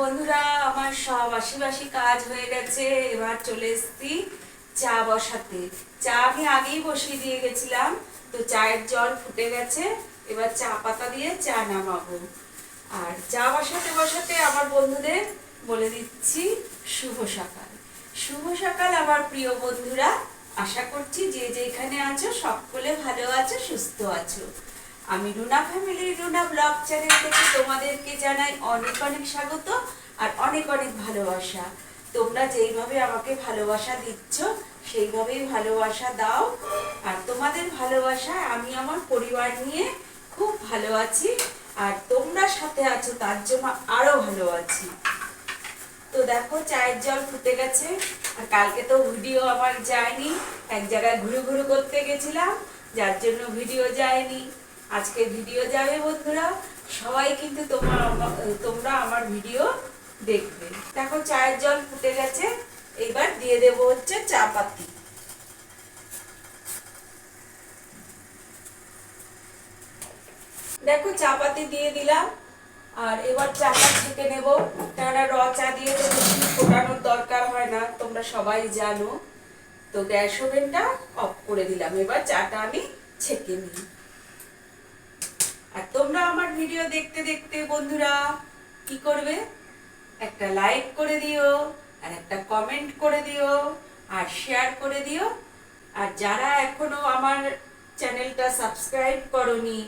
বন্ধুরা, আমার সব আশিবাসি কাজ হয়ে গেছে। এবার চলে এসেছি চা বসাতে। চা আমি আগেই বসিয়ে দিয়ে গেছিলাম, তো চায়ের জল ফুটে গেছে। এবার চা পাতা দিয়ে চা নামাবো। আর চা বসাতে বসাতে আমার বন্ধুদের বলে দিচ্ছি, শুভ সকাল। শুভ সকাল আমার প্রিয় বন্ধুরা। আশা করছি যে যেখানে আছো, সকলে ভালো আছো, সুস্থ আছো। আমি Runa family Runa blog channel থেকে তোমাদেরকে জানাই অনেক অনেক স্বাগত আর অনেক অনেক ভালোবাসা। তোমরা যেইভাবে আমাকে ভালোবাসা দিচ্ছ, সেইভাবেই ভালোবাসা দাও। আর তোমাদের ভালোবাসায় আমি আমার পরিবার নিয়ে খুব ভালো আছি আর তোমরা সাথে আছো, তার জন্য আরও ভালো আছি। তো দেখো, চায়ের জল ফুটে গেছে আর কালকে তো ভিডিও আমার যায়নি। এক জায়গায় ঘুরু ঘুরু করতে গেছিলাম, যার জন্য ভিডিও যায়নি। আজকে ভিডিও যাবে বন্ধুরা। সবাই কিন্তু তোমার তোমরা আমার ভিডিও দেখবে। দেখো, চায়ের জল ফুটে গেছে। এবার দিয়ে দেবো হচ্ছে চা পাতি। দেখো, চা পাতি দিয়ে দিলাম। আর এবার চাটা ছেঁকে নেব। কেননা র চা দিয়ে তো বেশি ফোটানোর দরকার হয় না, তোমরা সবাই জানো। তো গ্যাস ওভেনটা অফ করে দিলাম। এবার চাটা আমি ছেঁকে নিই। আর তোমরা আমার ভিডিও দেখতে দেখতে বন্ধুরা, কি করবে? একটা লাইক করে দিও, আর একটা কমেন্ট করে দিও, আর শেয়ার করে দিও। আর যারা এখনও আমার চ্যানেলটা সাবস্ক্রাইব করনি,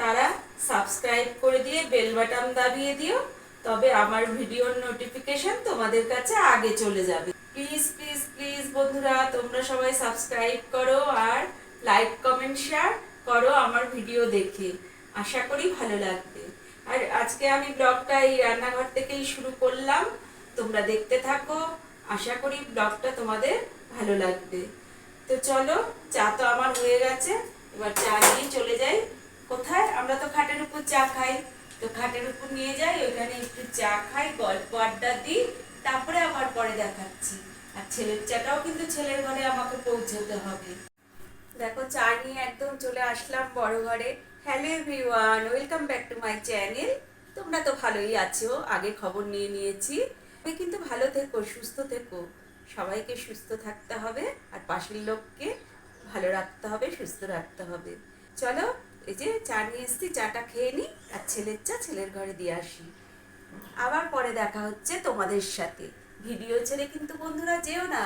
তারা সাবস্ক্রাইব করে দিয়ে বেল বাটন দাবিয়ে দিও, তবে আমার ভিডিওর নোটিফিকেশন তোমাদের কাছে আগে চলে যাবে। প্লিজ প্লিজ প্লিজ বন্ধুরা, তোমরা সবাই সাবস্ক্রাইব করো আর লাইক কমেন্ট শেয়ার করো আমার ভিডিও দেখে। আশা করি ভালো লাগবে। আর আজকে আমি ব্লগটা এই রান্নাঘর থেকেই শুরু করলাম। তোমরা দেখতে থাকো। আশা করি ব্লগটা তোমাদের ভালো লাগবে। তো চলো, চা তো আমার হয়ে গেছে। এবার চা নিয়ে চলে যাই। কোথায়? আমরা তো খাটের উপর চা খাই। তো খাটের উপর নিয়ে যাই, ওইখানে একটু চা খাই, গল্প আড্ডা দিই, তারপরে আবার পরে দেখাচ্ছি। আর ছেলের চাটাও কিন্তু ছেলের ঘরে আমাকে পৌঁছতে হবে। দেখো, চা নিয়ে একদম চলে আসলাম বড় ঘরে। Hello everyone, welcome back to my channel. তোমরা তো ভালোই আছো, আগে খবর নিয়ে নিয়েছি। তুমি কিন্তু ভালো থেকো, সুস্থ থেকো। সবাইকে সুস্থ থাকতে হবে, আর পাশের লোককে ভালো রাখতে হবে, সুস্থ রাখতে হবে। চলো, এই যে চা নিয়ে এসছি, চাটা খেয়ে নিই আর ছেলের চা ছেলের ঘরে দিয়ে আসি। আবার পরে দেখা হচ্ছে তোমাদের সাথে। ভিডিও ছেড়ে কিন্তু বন্ধুরা যেও না,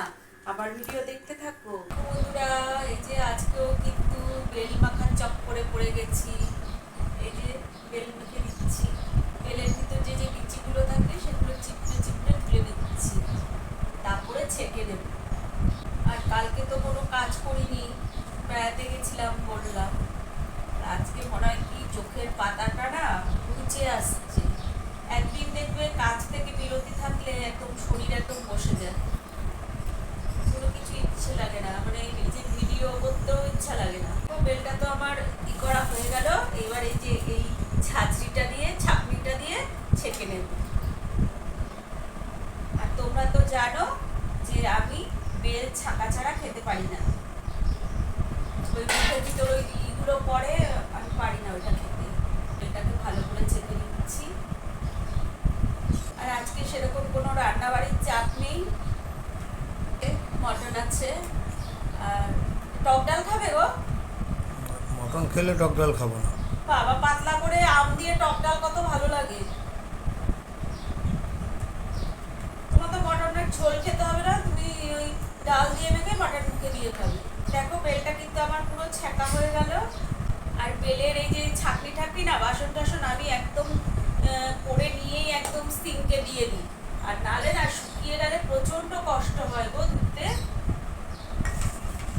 আবার ভিডিও দেখতে থাকো। বন্ধুরা, এই যে আজকেও কিন্তু বেল মাখার চক্করে পড়ে গেছি এই যে বেল মেখে দিচ্ছি বেলের ভিতর যে যে বিচিগুলো থাকে সেগুলো চিপড়ে চিপড়ে তুলে দিচ্ছি তারপরে ছেঁকে দেব আর কালকে তো কোনো কাজ করিনি বেড়াতে গেছিলাম বললাম আজকে মনে হয় কি চোখের পাতাটা না ঘুচে আসছে একদিন দেখবে কাজ থেকে বিরতি থাকলে একদম শরীর একদম বসে যায় কোনো কিছু ইচ্ছে লাগে না মানে এই যে ভিডিও করতেও ইচ্ছা লাগে না তো বেলটা তো আমার ই করা হয়ে গেল এবার এই যে এই ছাঁচড়িটা দিয়ে ছাঁকনিটা দিয়ে ছেঁকে নেব আর তোমরা তো জানো যে আমি বেল ছাকা ছাড়া খেতে পারি না ওই মুখের ভিতর ওই ইগুলো পরে আমি পারি না ওইটা খেতে এটাকে ভালো করে ছেঁকে নিচ্ছি আর আজকে সেরকম কোনো রান্না বাড়ির চাপ নেই মটন আছে আর টক ডাল খাবে গো খেলে টক ডাল খাব না। বাবা পাতলা করে আম দিয়ে টক ডাল কত ভালো লাগে। তোমার তো মটনের ঝোল খেতে হবে না তুমি ওই ডাল দিয়ে মেখে মটন মুখে দিয়ে খাবে। দেখো বেলটা কিন্তু আমার পুরো ছ্যাঁকা হয়ে গেল। আর বেলের এই যে ছাকনি ঠাকনি না বাসন টাসন আমি একদম করে নিয়েই একদম সিঙ্কে দিয়ে দিই। আর নালে না শুকিয়ে গেলে প্রচণ্ড কষ্ট হয় গো ধুতে।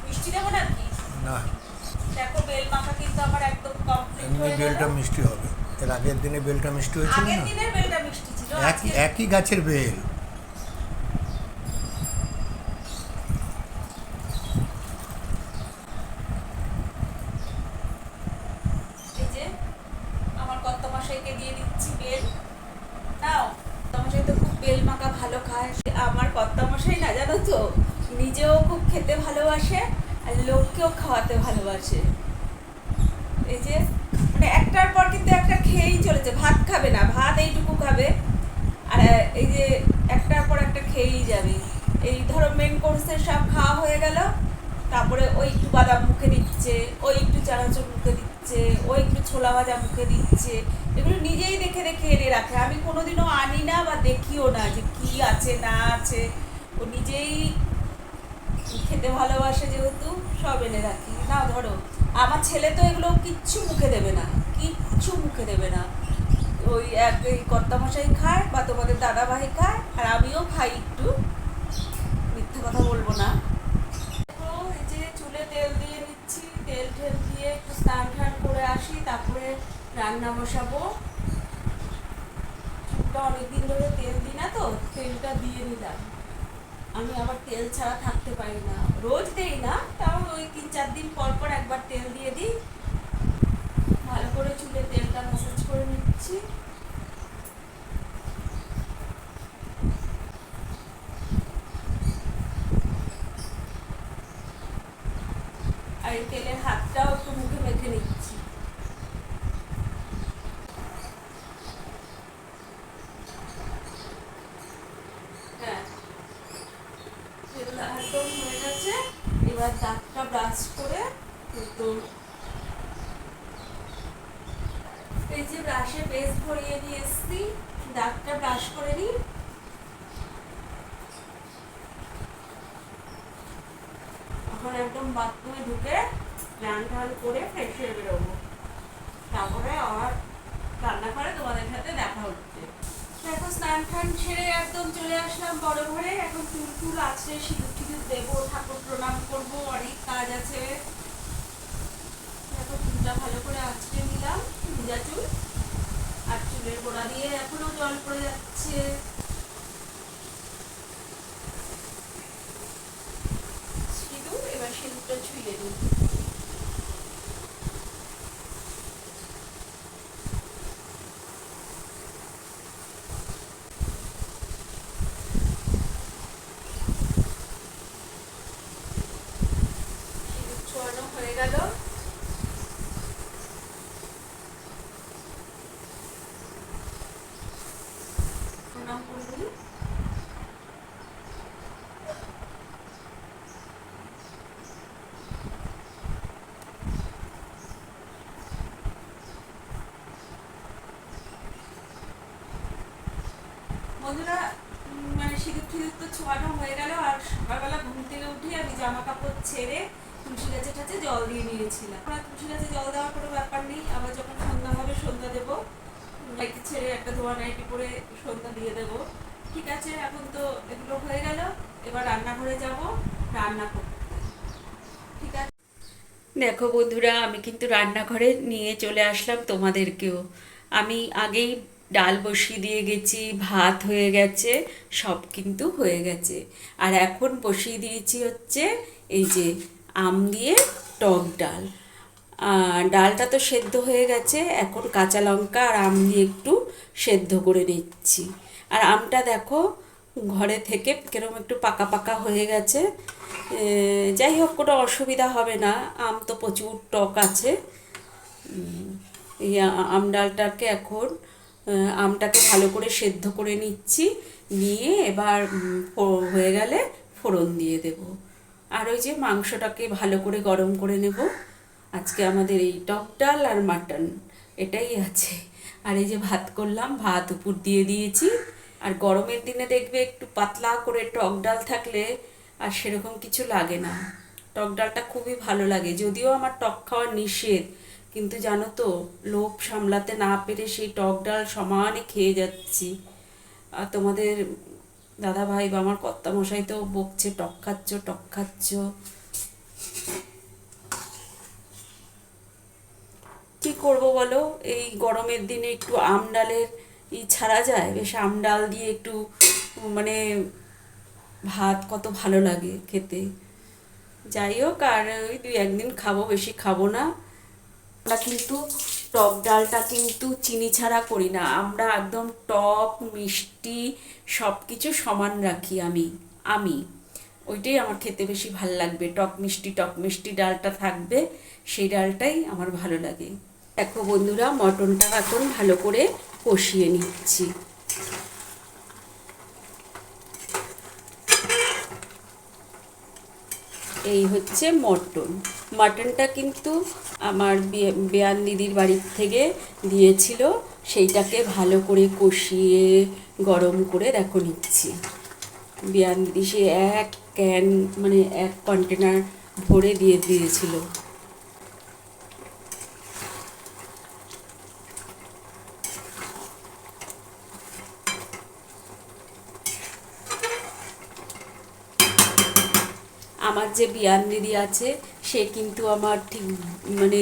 মিষ্টি দেবো নাকি? না। দেখো বেল মাখা কিন্তু আমার একদম কমপ্লিট এমনি হয়ে গেল। বেলটা মিষ্টি হবে। এর আগের দিনে বেলটা মিষ্টি হয়েছিল আগের না? দিনের বেলটা মিষ্টি ছিল একই একই গাছের বেল এই যে মানে একটার পর কিন্তু একটা খেয়েই চলেছে ভাত খাবে না, ভাত এইটুকু খাবে, আর এই যে একটার পর একটা খেয়েই যাবে। এই ধরো মেন কোর্সের সব খাওয়া হয়ে গেল, তারপরে ওই একটু বাদাম মুখে দিচ্ছে ওই একটু চানাচুর মুখে দিচ্ছে ওই একটু ছোলা ভাজা মুখে দিচ্ছে, এগুলো নিজেই দেখে দেখে এনে রাখে। আমি কোনোদিনও আনি না বা দেখিও না যে কি আছে, না আছে। ও নিজেই খেতে ভালোবাসে যেহেতু, সব এনে রাখি। না ধরো। আমার ছেলে তো এগুলো কিচ্ছু মুখে দেবে না, কিচ্ছু মুখে দেবে না। ওই এক এই কর্তামশাই খায় বা তোমাদের দাদাভাই খায়, আর আমিও খাই একটু। মিথ্যে কথা বলব না। এই যে চুলে তেল দিয়ে নিচ্ছি, তেল টেল দিয়ে একটু স্নান টান করে আসি, তারপরে রান্না বসাবো। চুলটা অনেকদিন ধরে তেল দিই না তো, তেলটা দিয়ে নিলাম। আমি আবার তেল ছাড়া থাকতে পারি না। রোজ দেই না, তাও ওই তিন চার দিন পর পর একবার তেল দিয়ে দিই ভালো করে চুলে তেলটা ম্যাসাজ করে নিচ্ছি আর এই তেলের হাতটাও একটু মুখে মেখে নিচ্ছি হ্যাঁ তেল একদম হয়ে গেছে এবার দাঁতটা ব্রাশ করে একটু এই যে ব্রাশে বেস ভরিয়ে নিয়ে এসছি দাঁতটা ব্রাশ করে নিই। এখন একদম বাথরুমে ঢুকে স্নান টান করে ফ্রেশ হয়ে বেরোবো। তারপরে আবার রান্নাঘরে তোমাদের সাথে দেখা হচ্ছে। এখন স্নান টান সেরে একদম চলে আসলাম বড় ঘরে। এখন চুল টুল আছে, সিঁদুর টিঁদুর দেবো, ঠাকুর প্রণাম করব, অনেক কাজ আছে এখন চুলটা ভালো করে আঁচড়ে নিলাম ভিজা চুল আর গোড়া দিয়ে এখনও জল পড়ে যাচ্ছে। সিঁদুর এবার সিঁদুরটা ছুঁয়ে ছোয়ানো হয়ে গেল প্রণাম করে নিই বন্ধুরা উম, মানে সিঁদুর টিঁদুর হয়ে গেল আর সকালবেলা ঘুম থেকে উঠে আমি জামা কাপড় ছেড়ে তুলসী গাছের কাছে জল দিয়ে নিয়েছিলাম। আমরা তুলসী গাছে জল দেওয়ার কোনো ব্যাপার নেই, আবার যখন সন্ধ্যা হবে সন্ধ্যা দেবো। নাইটি ছেড়ে একটা ধোয়া নাইটি পরে সন্ধ্যা দিয়ে দেবো। ঠিক আছে, এখন তো এগুলো হয়ে গেল, এবার রান্নাঘরে যাব, রান্না করতে। ঠিক আছে। দেখো বন্ধুরা, আমি কিন্তু রান্নাঘরে নিয়ে চলে আসলাম তোমাদেরকেও। আমি আগেই ডাল বসিয়ে দিয়ে গেছি, ভাত হয়ে গেছে, সব কিন্তু হয়ে গেছে। আর এখন বসিয়ে দিয়েছি হচ্ছে এই যে আম দিয়ে টক ডাল। ডালটা তো সেদ্ধ হয়ে গেছে, এখন কাঁচা লঙ্কা আর আম দিয়ে একটু সেদ্ধ করে নিচ্ছি। আর আমটা দেখো ঘরে থেকে কীরকম একটু পাকা পাকা হয়ে গেছে। যাই হোক, কোনো অসুবিধা হবে না, আম তো প্রচুর টক আছে। এই আম ডালটাকে এখন আমটাকে ভালো করে সেদ্ধ করে নিচ্ছি। নিয়ে এবার হয়ে গেলে ফোড়ন দিয়ে দেব। আর ওই যে মাংসটাকে ভালো করে গরম করে নেব। আজকে আমাদের এই টক ডাল আর মাটন এটাই আছে। আর এই যে ভাত করলাম, ভাত উপর দিয়ে দিয়েছি। আর গরমের দিনে দেখবে একটু পাতলা করে টক ডাল থাকলে আর সেরকম কিছু লাগে না। টক ডালটা খুবই ভালো লাগে। যদিও আমার টক খাওয়া নিষেধ কিন্তু জানো তো, লোভ সামলাতে না পেরে সেই টক ডাল সমানে খেয়ে যাচ্ছি। আর তোমাদের দাদা ভাই বা আমার কর্তামশাই তো বকছে, টক খাচ্ছ টক খাচ্ছ। কি করব বলো? এই গরমের দিনে একটু আম ডালের ই ছাড়া যায়? বেশ আম ডাল দিয়ে একটু মানে ভাত কত ভালো লাগে খেতে। যাই হোক, আর ওই দুই একদিন খাব, বেশি খাব না। আমরা কিন্তু টক ডালটা কিন্তু চিনি ছাড়া করি না। আমরা একদম টক, মিষ্টি সব কিছু সমান রাখি আমি আমি। ওইটাই আমার খেতে বেশি ভালো লাগবে। টক মিষ্টি টক মিষ্টি ডালটা থাকবে, সেই ডালটাই আমার ভালো লাগে। দেখো বন্ধুরা, মটনটা এখন ভালো করে কষিয়ে নিচ্ছি। এই হচ্ছে মটন। মাটনটা কিন্তু আমার বেয়ান দিদির বাড়ির থেকে দিয়েছিল। সেইটাকে ভালো করে কষিয়ে গরম করে দেখো নিচ্ছি। বেয়ান দিদি সে এক ক্যান মানে এক কন্টেনার ভরে দিয়ে দিয়েছিল আমার যে বিয়ান দিদি আছে, সে কিন্তু আমার ঠিক মানে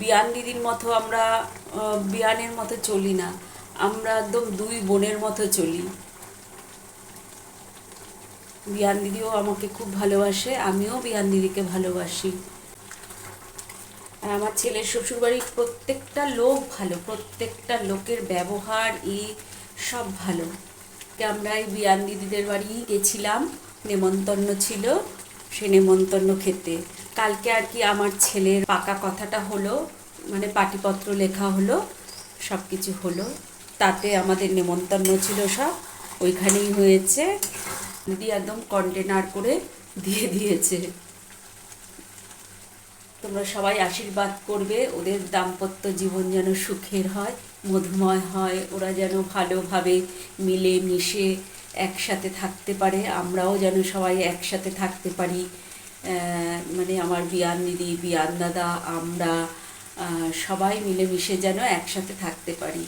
বিয়ান দিদির মতো আমরা বিয়ানের মতো চলি না। আমরা একদম দুই বোনের মতো চলি। বিয়ান দিদিও আমাকে খুব ভালোবাসে, আমিও বিয়ান দিদিকে ভালোবাসি। আর আমার ছেলের শ্বশুরবাড়ির প্রত্যেকটা লোক ভালো, প্রত্যেকটা লোকের ব্যবহার, ই সব ভালো। আমরা এই বিয়ান দিদিদের বাড়ি গেছিলাম, নেমন্তন্ন ছিল। সে নেমন্তন্ন খেতে। কালকে আর কি আমার ছেলের পাকা কথাটা হলো মানে পাটিপত্র লেখা হলো সব কিছু হলো। তাতে আমাদের নেমন্তন্ন ছিল সব, ওইখানেই হয়েছে। দিদি একদম কন্টেনার করে দিয়ে দিয়েছে। তোমরা সবাই আশীর্বাদ করবে, ওদের দাম্পত্য জীবন যেন সুখের হয়, মধুময় হয়, ওরা যেন ভালোভাবে মিলে মিশে একসাথে থাকতে পারে, আমরাও যেন সবাই একসাথে থাকতে পারি। মানে আমার বিয়ান দিদি বিয়ান দাদা, আমরা সবাই মিলেমিশে যেন একসাথে থাকতে পারি।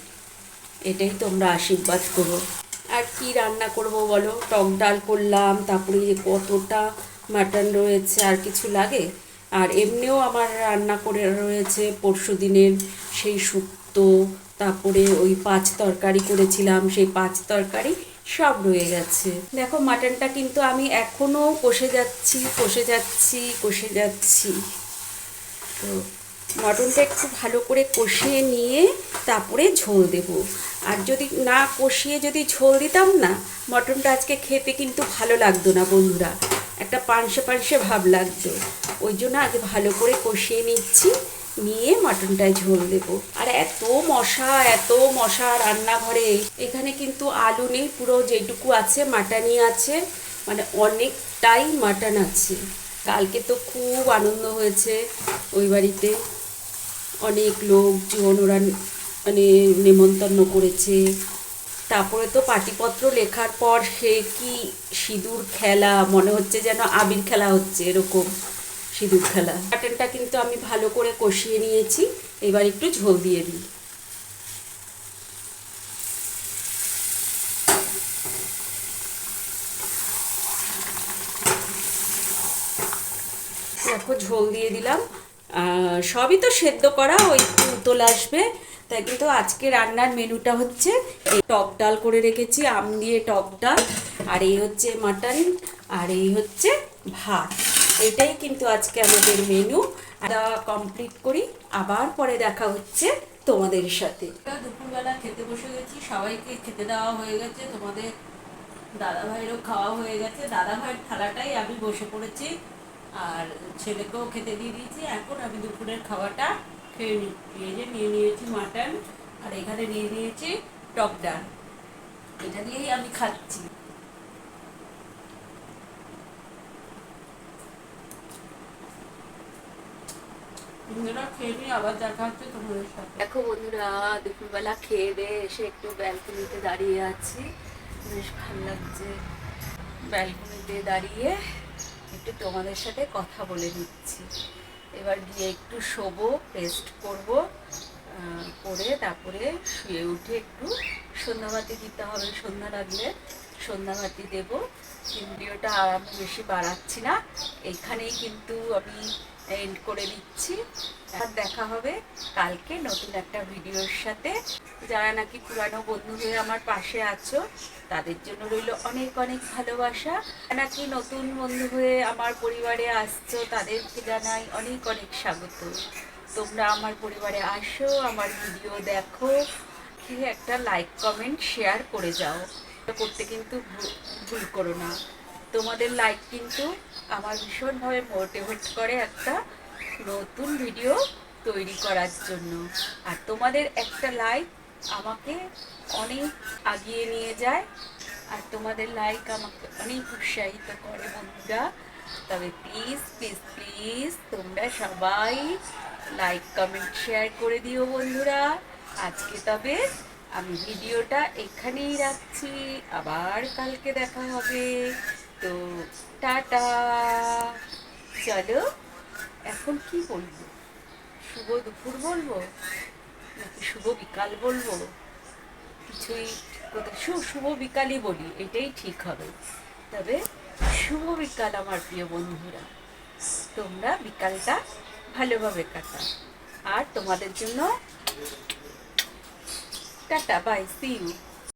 এটাই তোমরা আশীর্বাদ করো। আর কি রান্না করব বলো? টক ডাল করলাম, তারপরে যে কতটা মাটন রয়েছে, আর কিছু লাগে? আর এমনিও আমার রান্না করে রয়েছে পরশু দিনের সেই শুক্তো, তারপরে ওই পাঁচ তরকারি করেছিলাম, সেই পাঁচ তরকারি সব রয়ে গেছে। দেখো মাটনটা কিন্তু আমি এখনও কষে যাচ্ছি কষে যাচ্ছি কষে যাচ্ছি। তো মটনটা একটু ভালো করে কষিয়ে নিয়ে তারপরে ঝোল দেব। আর যদি না কষিয়ে যদি ঝোল দিতাম না মটনটা আজকে খেতে কিন্তু ভালো লাগতো না বন্ধুরা। একটা পানসে পানসে ভাব লাগতো। ওই জন্য আগে ভালো করে কষিয়ে নিচ্ছি, নিয়ে মাটনটায় ঝোল দেব। আর এত মশা এত মশা রান্নাঘরে। এখানে কিন্তু আলু নেই, পুরো যেটুকু আছে মাটানি আছে। মানে অনেকটাই মাটন আছে। কালকে তো খুব আনন্দ হয়েছে ওই বাড়িতে। অনেক লোকজন ওরা মানে নেমন্তন্ন করেছে। তারপরে তো পাটিপত্র লেখার পর সে কি সিঁদুর খেলা, মনে হচ্ছে যেন আবির খেলা হচ্ছে এরকম। সিঁদুর খেলা। মাটনটা কিন্তু আমি ভালো করে কষিয়ে নিয়েছি। এবার একটু ঝোল দিয়ে দিই। দেখো, ঝোল দিয়ে দিলাম। সবই তো সেদ্ধ করা, ওই উতল আসবে। তাই কিন্তু আজকে রান্নার মেনুটা হচ্ছে এই টক ডাল করে রেখেছি, আম দিয়ে টক ডাল, আর এই হচ্ছে মাটন, আর এই হচ্ছে ভাত। এটাই কিন্তু আজকে আমাদের মেনু কমপ্লিট করি, আবার পরে দেখা হচ্ছে তোমাদের সাথে। দুপুরবেলা খেতে বসে গেছি, সবাইকে খেতে দেওয়া হয়ে গেছে, তোমাদের দাদা ভাইয়েরও খাওয়া হয়ে গেছে। দাদা ভাইয়ের থালাটাই আমি বসে পড়েছি, আর ছেলেকেও খেতে দিয়ে দিয়েছি। এখন আমি দুপুরের খাওয়াটা খেয়ে নিচ্ছি এই যে নিয়ে নিয়েছি মাটন, আর এখানে নিয়ে নিয়েছি টক ডাল। এটা দিয়েই আমি খাচ্ছি। বন্ধুরা, খেয়ে সাথে। দেখো বন্ধুরা, দুপুরবেলা খেয়ে দিয়ে এসে একটু ব্যালকনিতে দাঁড়িয়ে আছি। বেশ ভালো লাগছে। ব্যালকনিতে দাঁড়িয়ে একটু তোমাদের সাথে কথা বলে নিচ্ছি। এবার গিয়ে একটু শোবো রেস্ট করব করে তারপরে শুয়ে উঠে একটু সন্ধ্যাবাতি দিতে হবে, সন্ধ্যা লাগলে সন্ধ্যাবাতি দেবো। ভিডিওটা আর আমি বেশি বাড়াচ্ছি না। এখানেই কিন্তু আমি এন্ড করে দিচ্ছি। আর দেখা হবে কালকে নতুন একটা ভিডিওর সাথে। যারা নাকি পুরানো বন্ধু হয়ে আমার পাশে আছো, তাদের জন্য রইল অনেক অনেক ভালোবাসা। নাকি নতুন বন্ধু হয়ে আমার পরিবারে আসছো তাদেরকে জানাই অনেক অনেক স্বাগত। তোমরা আমার পরিবারে আসো, আমার ভিডিও দেখো একটা লাইক কমেন্ট শেয়ার করে যাও। করতে কিন্তু ভুল করো না। তোমাদের লাইক কিন্তু আমার ভীষণভাবে মোটিভেট করে একটা নতুন ভিডিও তৈরি করার জন্য। আর তোমাদের একটা লাইক আমাকে অনেক আগিয়ে নিয়ে যায়, আর তোমাদের লাইক আমাকে অনেক উৎসাহিত করে বন্ধুরা। তবে প্লিজ প্লিজ প্লিজ তোমরা সবাই লাইক কমেন্ট শেয়ার করে দিও বন্ধুরা। আজকে তবে আমি ভিডিওটা এখানেই রাখছি। আবার কালকে দেখা হবে। তো টাটা। চলো, এখন কি বলব? শুভ দুপুর বলব? নাকি শুভ বিকাল বলব? কিছুই ঠিক কথা শু- শুভ বিকালই বলি, এটাই ঠিক হবে। তবে শুভ বিকাল আমার প্রিয় বন্ধুরা। তোমরা বিকালটা ভালোভাবে কাটা আর তোমাদের জন্য টাটা, বাই সি ইউ